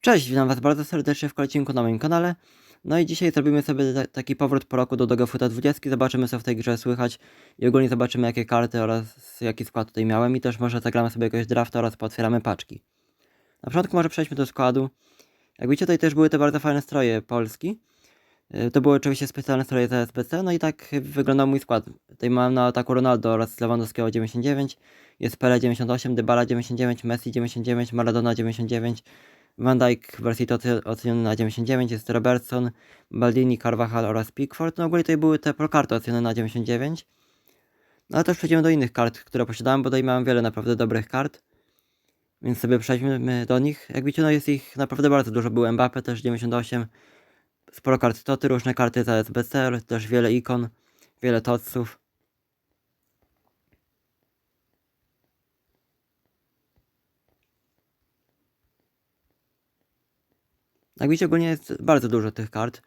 Cześć, witam was bardzo serdecznie w kolejnym na moim kanale. No i dzisiaj zrobimy sobie ta- taki powrót po roku do Dogofuta 20. Zobaczymy co w tej grze słychać i ogólnie zobaczymy jakie karty oraz jaki skład tutaj miałem i też może zagramy sobie jakiegoś drafta oraz pootwieramy paczki. Na początku może przejdźmy do składu. Jak widzicie tutaj też były te bardzo fajne stroje Polski. Y, To były oczywiście specjalne stroje z SBC, no i tak wyglądał mój skład. Tutaj mam na ataku Ronaldo oraz Lewandowskiego 99, jest Pele 98, Dybala 99, Messi 99, Maradona 99, Van Dijk w wersji oceniony na 99, jest Robertson, Baldini, Carvajal oraz Pickford. No ogólnie tutaj były te prokarty ocenione na 99. No ale też przejdziemy do innych kart, które posiadałem, bo tutaj mam wiele naprawdę dobrych kart. Więc sobie przejdźmy do nich. Jak widzicie, no jest ich naprawdę bardzo dużo. Był Mbappe też 98, sporo kart Toty, różne karty za SBC, też wiele ikon, wiele totsów. Jak widzicie, ogólnie jest bardzo dużo tych kart.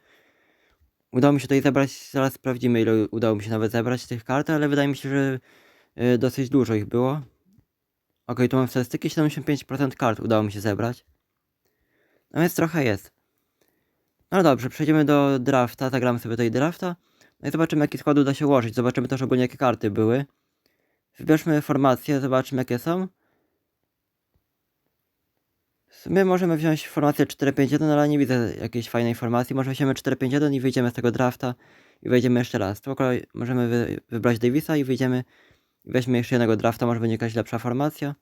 Udało mi się tutaj zebrać, zaraz sprawdzimy ile udało mi się nawet zebrać tych kart, ale wydaje mi się, że y, dosyć dużo ich było. Ok, tu mam statystyki, 75% kart udało mi się zebrać. No więc trochę jest. No dobrze, przejdziemy do drafta, zagramy sobie tutaj drafta. No i zobaczymy jaki skład uda się ułożyć, zobaczymy też ogólnie jakie karty były. Wybierzmy formacje, zobaczymy jakie są. Sumie możemy wziąć formację 4-5-1, ale nie widzę jakiejś fajnej formacji. Może weźmiemy 4-5-1 i wyjdziemy z tego drafta i wejdziemy jeszcze raz. Spoko, możemy wy, wybrać Davisa i wyjdziemy i weźmy jeszcze jednego drafta, może będzie jakaś lepsza formacja.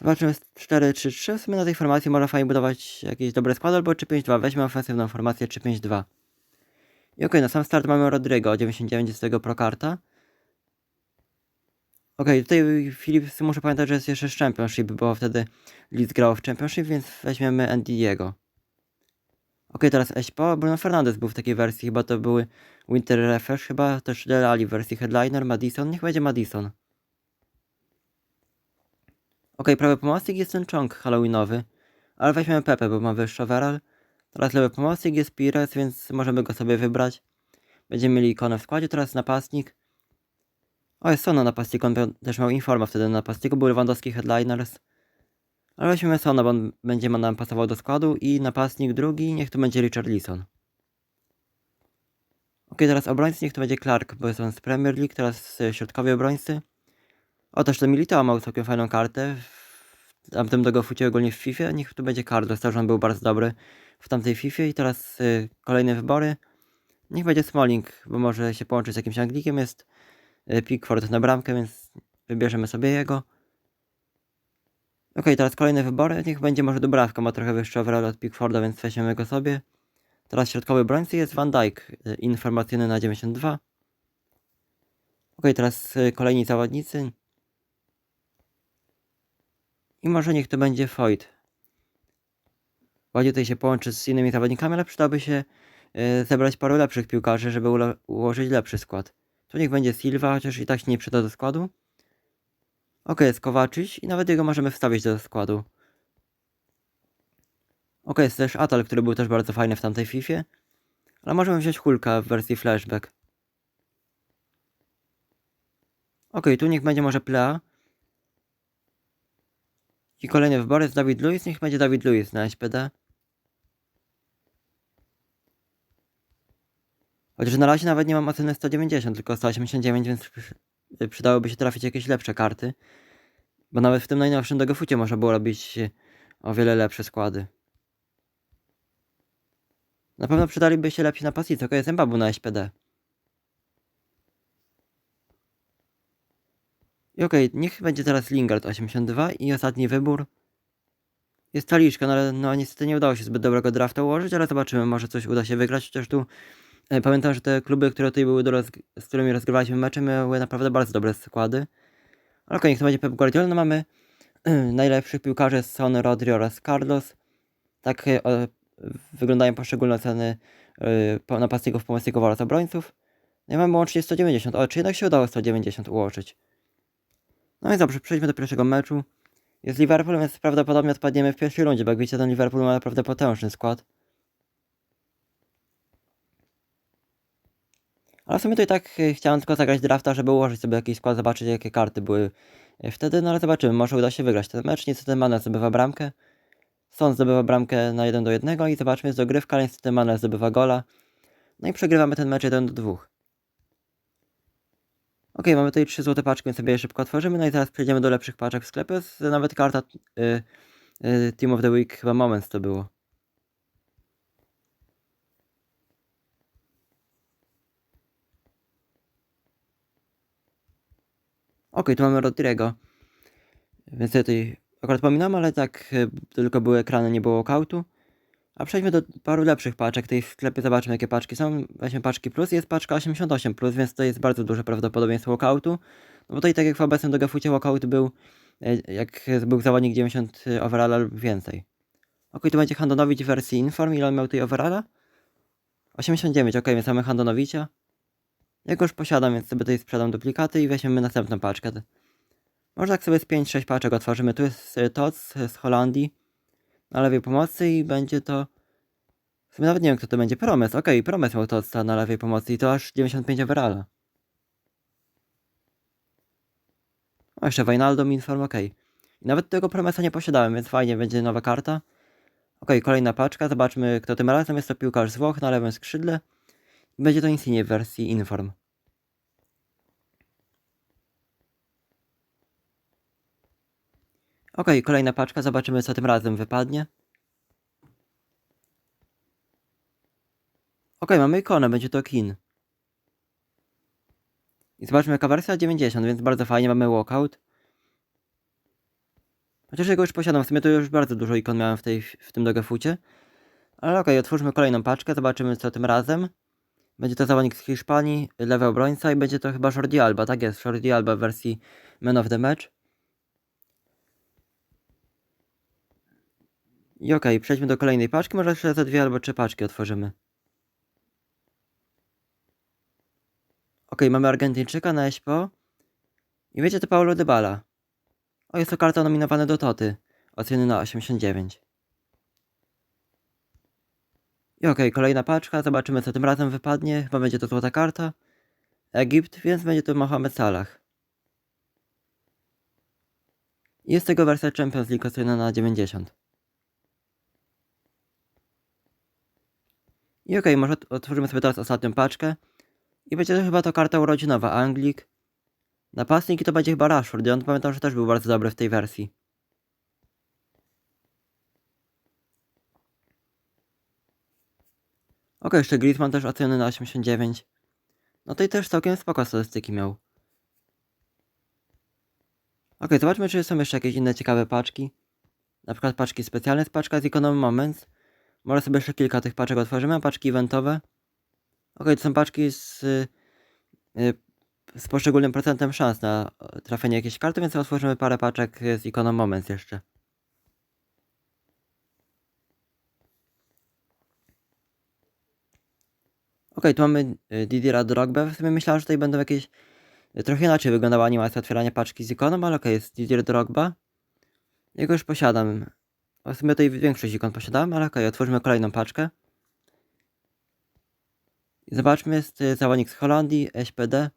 Zobaczymy 4-3-3. W sumie na tej formacji można fajnie budować jakiś dobry skład albo 3-5-2. Weźmy ofensywną formację 3-5-2. I okej, na sam start mamy Rodrigo, 99 z tego prokarta. Okej, tutaj Filip, muszę pamiętać, że jest jeszcze z Championship, bo wtedy Leeds grał w Championship, więc weźmiemy Andiego. Okej, teraz Eśpo, Bruno Fernandes był w takiej wersji, chyba to były Winter Refresh, chyba też Delali w wersji Headliner, Madison, niech będzie Madison. Okej, prawy pomocnik jest ten Chong Halloweenowy, ale weźmiemy Pepe, bo ma wyższy overall. Teraz lewy pomocnik jest Pires, więc możemy go sobie wybrać. Będziemy mieli ikonę w składzie, teraz napastnik. O, jest Sona napastnik, on też miał informa wtedy na napastniku, był Lewandowski Headliners. Ale weźmiemy Sona, bo on będzie nam pasował do składu i napastnik drugi, niech to będzie Richard Leeson. Ok, teraz obrońcy, niech to będzie Clark, bo jest on z Premier League, teraz y, środkowi obrońcy. O, też to Militao miał całkiem fajną kartę. W tamtym dogofucie ogólnie w FIFA, niech to będzie Carlos, też on był bardzo dobry w tamtej FIFA i teraz y, kolejne wybory. Niech będzie Smalling, bo może się połączyć z jakimś Anglikiem, jest Pickford na bramkę, więc wybierzemy sobie jego. Okej, teraz kolejne wybory. Niech będzie może Dubrawka, ma trochę wyższy overall od Pickforda, więc weźmiemy go sobie. Teraz środkowy obrońcy jest Van Dijk, y, informacyjny na 92. Okej, teraz y, kolejni zawodnicy. I może niech to będzie Foyt. Ładnie tutaj się połączy z innymi zawodnikami, ale przydałoby się y, zebrać paru lepszych piłkarzy, żeby ułożyć lepszy skład. Tu niech będzie Silva, chociaż i tak się nie przyda do składu. Ok, jest Kowaczyś i nawet jego możemy wstawić do składu. Ok, jest też Atal, który był też bardzo fajny w tamtej Fifie. Ale możemy wziąć Hulka w wersji flashback. Ok, tu niech będzie może Plea. I kolejny wybory jest Dawid Luiz, niech będzie Dawid Luiz na SPD. Chociaż na razie nawet nie mam oceny 190, tylko 189, więc przy- przydałoby się trafić jakieś lepsze karty. Bo nawet w tym najnowszym dogofucie można było robić e, o wiele lepsze składy. Na pewno przydaliby się lepsi napastnicy, tylko jest Mbabu na SPD. I okej, niech będzie teraz Lingard 82 i ostatni wybór jest Taliszka, no ale no niestety nie udało się zbyt dobrego drafta ułożyć, ale zobaczymy, może coś uda się wygrać, chociaż tu pamiętam, że te kluby, które tutaj były, do z którymi rozgrywaliśmy mecze, miały naprawdę bardzo dobre składy. Ale okej, to będzie Pep Guardiola, no mamy najlepszych piłkarzy Son, Rodri oraz Carlos. Tak e, wyglądają poszczególne ceny e, napastników, pomocników oraz obrońców. No i mamy łącznie 190. O, czy jednak się udało 190 ułożyć? No i dobrze, przejdźmy do pierwszego meczu. Jest Liverpool, więc prawdopodobnie odpadniemy w pierwszej rundzie, bo jak wiecie, ten Liverpool ma naprawdę potężny skład. Ale w sumie to i tak e, chciałem tylko zagrać drafta, żeby ułożyć sobie jakiś skład, zobaczyć jakie karty były e, wtedy, no ale zobaczymy, może uda się wygrać ten mecz. Niestety Mane zdobywa bramkę. Son zdobywa bramkę na 1 do 1 i zobaczmy, jest dogrywka, ale niestety Mane zdobywa gola. No i przegrywamy ten mecz 1 do 2. Ok, mamy tutaj trzy złote paczki, więc sobie je szybko otworzymy. No i teraz przejdziemy do lepszych paczek w sklepie. Nawet karta y, y, Team of the Week, chyba Moments to było. Ok, tu mamy Rodrigo. Więc ja tutaj akurat pominam, ale tak y, tylko były ekrany, nie było walkoutu. A przejdźmy do paru lepszych paczek. Tutaj w sklepie zobaczmy jakie paczki są. Weźmy paczki plus. Jest paczka 88 plus, więc to jest bardzo duże prawdopodobieństwo walkoutu. No bo tutaj tak jak w obecnym do Gafucie walkout był, e, jak był zawodnik 90 overalla lub więcej. Ok, tu będzie Handonowicz w wersji Inform. Ile on miał tutaj overalla? 89, ok, więc mamy Handonowicia. Ja go już posiadam, więc sobie tutaj sprzedam duplikaty i weźmiemy następną paczkę. Może tak sobie z 5-6 paczek otworzymy. Tu jest y, Tots z Holandii na lewej pomocy i będzie to... W sumie nawet nie wiem kto to będzie. Promes, okej, Promes miał Totsa na lewej pomocy i to aż 95 overalla. O, jeszcze Wijnaldum Inform, okej. I nawet tego Promesa nie posiadałem, więc fajnie, będzie nowa karta. Okej, kolejna paczka, zobaczmy kto tym razem. Jest to piłkarz z Włoch na lewym skrzydle. Będzie to Insigne w wersji Inform. Ok, kolejna paczka, zobaczymy co tym razem wypadnie. Ok, mamy ikonę, będzie to Kin. I zobaczmy jaka wersja 90, więc bardzo fajnie, mamy walkout. Chociaż jego już posiadam, w sumie to już bardzo dużo ikon miałem w, tej, w tym dogafucie. Ale okej, otwórzmy kolejną paczkę, zobaczymy co tym razem. Będzie to zawodnik z Hiszpanii, lewy obrońca i będzie to chyba Jordi Alba, tak jest, Jordi Alba w wersji Man of the Match. I okej, przejdźmy do kolejnej paczki, może jeszcze ze dwie albo trzy paczki otworzymy. Okej, mamy Argentyńczyka na Eśpo. I wiecie, to Paulo Dybala. O, jest to karta nominowana do Toty. Oceny na 89. I okej, kolejna paczka, zobaczymy co tym razem wypadnie. Chyba będzie to złota karta. Egipt, więc będzie to Mohamed Salah. Jest tego wersja Champions League oceniona na 90. I okej, może otworzymy sobie teraz ostatnią paczkę. I będzie to chyba to karta urodzinowa, Anglik. Napastnik i to będzie chyba Rashford. I on pamiętam, że też był bardzo dobry w tej wersji. Ok, jeszcze Griezmann też oceniony na 89. No to i też całkiem spoko statystyki miał. Ok, zobaczmy czy są jeszcze jakieś inne ciekawe paczki. Na przykład paczki specjalne paczka z Economy Moments. Może sobie jeszcze kilka tych paczek otworzymy, paczki eventowe. Ok, to są paczki z, yy, z poszczególnym procentem szans na trafienie jakiejś karty, więc otworzymy parę paczek z ikoną Moments jeszcze. Ok, tu mamy y, Didiera Drogba. W sumie myślałem, że tutaj będą jakieś... y, Trochę inaczej wyglądała animacja otwierania paczki z ikoną, ale ok, jest Didier Drogba. Jego już posiadam. W sumie tutaj większość ikon posiadałem, ale ok, otworzymy kolejną paczkę. Zobaczmy, jest y, zawodnik z Holandii, SPD.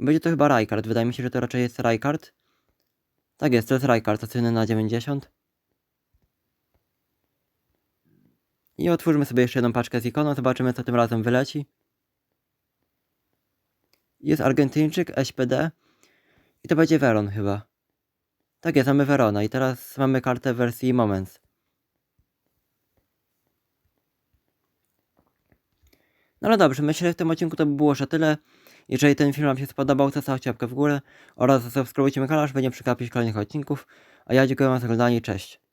Będzie to chyba Rijkaard, wydaje mi się, że to raczej jest Rijkaard. Tak jest, to jest Rijkaard, oceny na 90. I otwórzmy sobie jeszcze jedną paczkę z ikoną, zobaczymy co tym razem wyleci. Jest Argentyńczyk, SPD. I to będzie Veron chyba. Tak jest, mamy Verona i teraz mamy kartę w wersji Moments. No ale dobrze, myślę, że w tym odcinku to by było już tyle. Jeżeli ten film Wam się spodobał, to zostawcie łapkę w górę oraz zasubskrybujcie mój kanał, żeby nie przegapić kolejnych odcinków. A ja dziękuję Wam za oglądanie, cześć.